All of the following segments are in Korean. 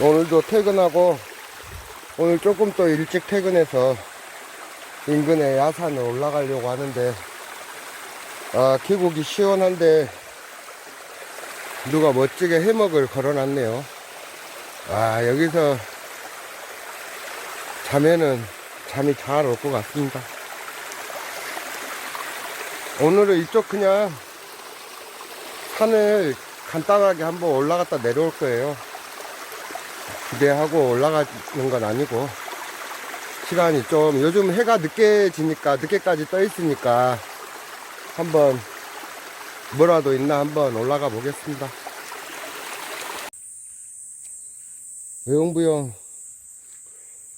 오늘도 퇴근하고 오늘 조금 더 일찍 퇴근해서 인근의 야산에 올라가려고 하는데 아 계곡이 시원한데 누가 멋지게 해먹을 걸어놨네요. 아 여기서 자면은 잠이 잘 올 것 같습니다. 오늘은 이쪽 그냥 산을 간단하게 한번 올라갔다 내려올 거예요 기대하고 올라가는 건 아니고 시간이 좀 요즘 해가 늦게 지니까 늦게까지 떠 있으니까 한번 뭐라도 있나 한번 올라가 보겠습니다. 외용부영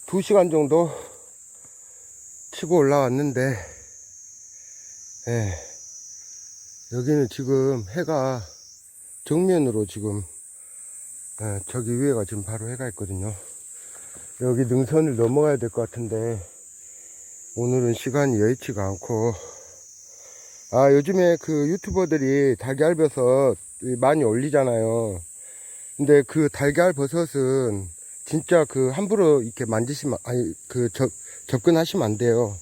2시간 정도 치고 올라왔는데 예, 여기는 지금 해가 정면으로 지금 예, 저기 위에가 지금 바로 해가 있거든요. 여기 능선을 넘어가야 될 것 같은데 오늘은 시간이 여의치가 않고 아 요즘에 그 유튜버들이 달걀 버섯 많이 올리잖아요. 근데 그 달걀 버섯은 진짜 그 함부로 이렇게 만지시면 아니 그 접, 접근하시면 안 돼요.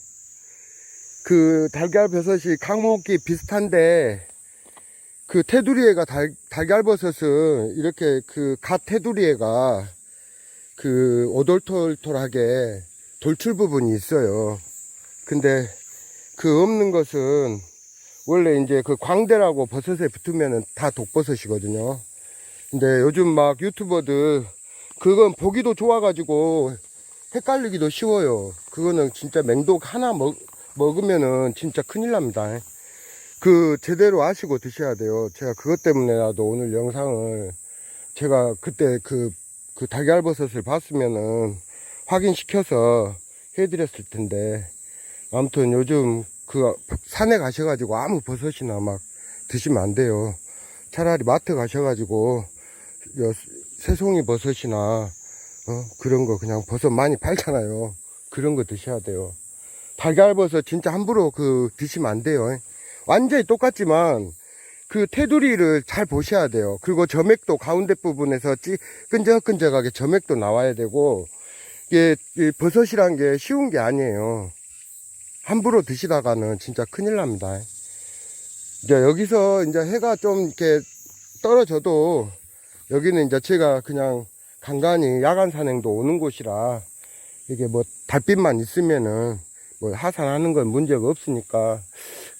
그 달걀 버섯이 강목이 비슷한데 그 테두리에가 달, 달걀버섯은 이렇게 그 갓 테두리에가 그 오돌톨톨하게 돌출 부분이 있어요. 근데 그 없는 것은 원래 이제 그 광대라고 버섯에 붙으면은 다 독버섯이거든요. 근데 요즘 막 유튜버들 그건 보기도 좋아가지고 헷갈리기도 쉬워요. 그거는 진짜 맹독 하나 먹, 먹으면은 진짜 큰일 납니다. 그 제대로 아시고 드셔야 돼요. 제가 그것 때문에라도 오늘 영상을 제가 그때 그, 그 달걀버섯을 봤으면은 확인시켜서 해드렸을 텐데 아무튼 요즘 그 산에 가셔가지고 아무 버섯이나 막 드시면 안 돼요. 차라리 마트 가셔가지고 요 새송이 버섯이나 어? 그런 거 그냥 버섯 많이 팔잖아요. 그런 거 드셔야 돼요. 달걀버섯 진짜 함부로 그 드시면 안 돼요. 완전히 똑같지만 그 테두리를 잘 보셔야 돼요. 그리고 점액도 가운데 부분에서 찌, 끈적끈적하게 점액도 나와야 되고 이게 이 버섯이란 게 쉬운 게 아니에요. 함부로 드시다가는 진짜 큰일 납니다. 이제 여기서 이제 해가 좀 이렇게 떨어져도 여기는 이제 제가 그냥 간간히 야간 산행도 오는 곳이라 이게 뭐 달빛만 있으면은 뭐 하산하는 건 문제가 없으니까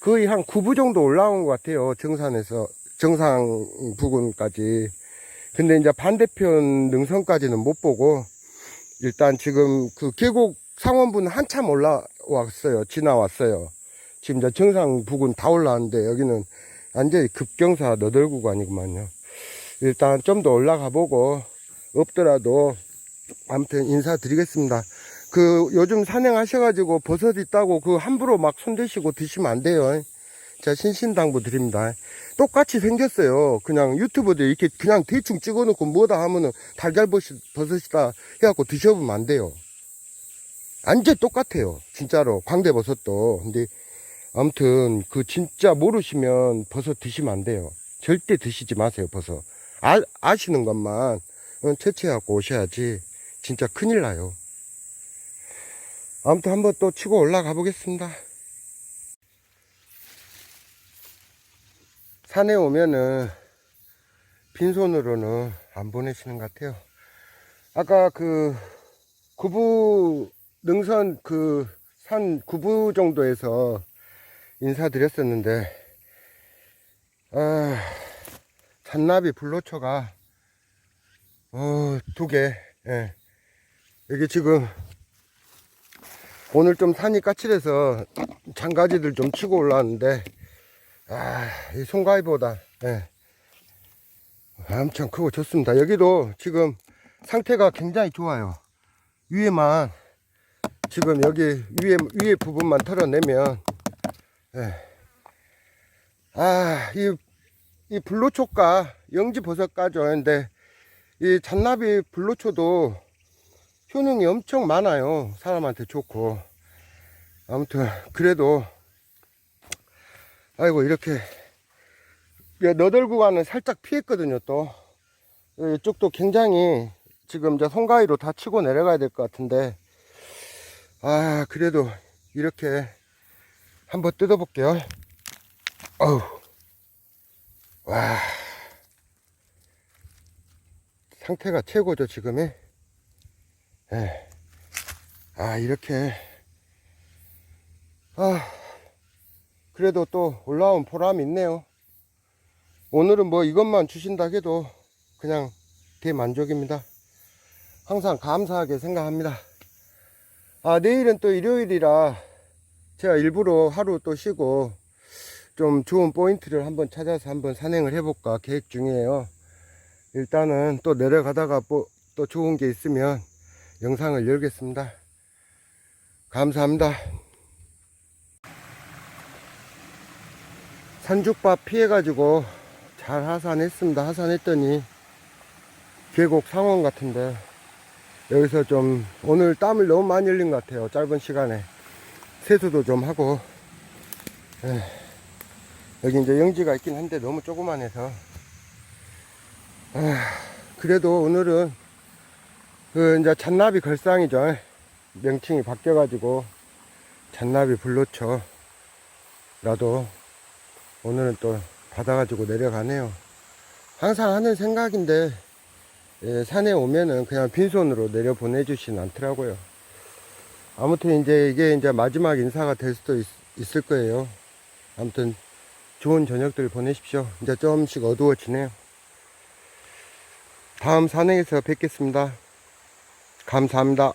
거의 한 9부 정도 올라온 것 같아요. 정산에서, 정상 부근까지. 근데 이제 반대편 능선까지는 못 보고, 일단 지금 그 계곡 상원부는 한참 올라왔어요. 지나왔어요. 지금 이제 정상 부근 다 올라왔는데, 여기는 완전히 급경사 너덜 구간이구만요. 일단 좀 더 올라가 보고, 없더라도, 아무튼 인사드리겠습니다. 그 요즘 산행하셔가지고 버섯 있다고 그 함부로 막 손대시고 드시면 안 돼요. 자 신신당부 드립니다. 똑같이 생겼어요. 그냥 유튜브들 이렇게 그냥 대충 찍어놓고 뭐다 하면은 달걀 버섯 버섯이다 해갖고 드셔보면 안 돼요. 완전 똑같아요. 진짜로 광대버섯도. 근데 아무튼 그 진짜 모르시면 버섯 드시면 안 돼요. 절대 드시지 마세요 버섯. 아, 아시는 것만 어, 채취해갖고 오셔야지 진짜 큰일 나요. 아무튼 한번 또 치고 올라가 보겠습니다. 산에 오면은 빈손으로는 안 보내시는 것 같아요. 아까 그 구부 능선 그 산 구부 정도에서 인사드렸었는데 아 잔나비 불로초가 어 두 개. 예. 여기 지금 오늘 좀 산이 까칠해서 장가지들 좀 치고 올라왔는데 아, 이 송가이보다 예. 엄청 크고 좋습니다. 여기도 지금 상태가 굉장히 좋아요. 위에만 지금 여기 위에 위에 부분만 털어내면 예. 아, 이, 이 불로초가 영지버섯가죠. 근데 이 잔나비 불로초도 효능이 엄청 많아요. 사람한테 좋고. 아무튼, 그래도, 아이고, 이렇게, 너덜 구간은 살짝 피했거든요, 또. 이쪽도 굉장히 지금 이제 송가위로 다 치고 내려가야 될 것 같은데, 아, 그래도 이렇게 한번 뜯어볼게요. 어우, 와. 상태가 최고죠, 지금이. 예. 아, 이렇게. 아, 그래도 또 올라온 보람이 있네요. 오늘은 뭐 이것만 주신다 해도 그냥 대만족입니다. 항상 감사하게 생각합니다. 아, 내일은 또 일요일이라 제가 일부러 하루 또 쉬고 좀 좋은 포인트를 한번 찾아서 한번 산행을 해볼까 계획 중이에요. 일단은 또 내려가다가 뭐 또 좋은 게 있으면 영상을 열겠습니다. 감사합니다. 산죽밥 피해가지고 잘 하산했습니다. 하산했더니 계곡 상원 같은데 여기서 좀 오늘 땀을 너무 많이 흘린 것 같아요. 짧은 시간에 세수도 좀 하고 에, 여기 이제 영지가 있긴 한데 너무 조그만해서 아, 그래도 오늘은 그 이제 잔나비 걸상이죠. 명칭이 바뀌어가지고 잔나비 불로초 나도 오늘은 또 받아가지고 내려가네요. 항상 하는 생각인데 예, 산에 오면은 그냥 빈손으로 내려 보내주진 않더라고요. 아무튼 이제 이게 이제 마지막 인사가 될 수도 있, 있을 거예요. 아무튼 좋은 저녁들 보내십시오. 이제 조금씩 어두워지네요. 다음 산행에서 뵙겠습니다. 감사합니다.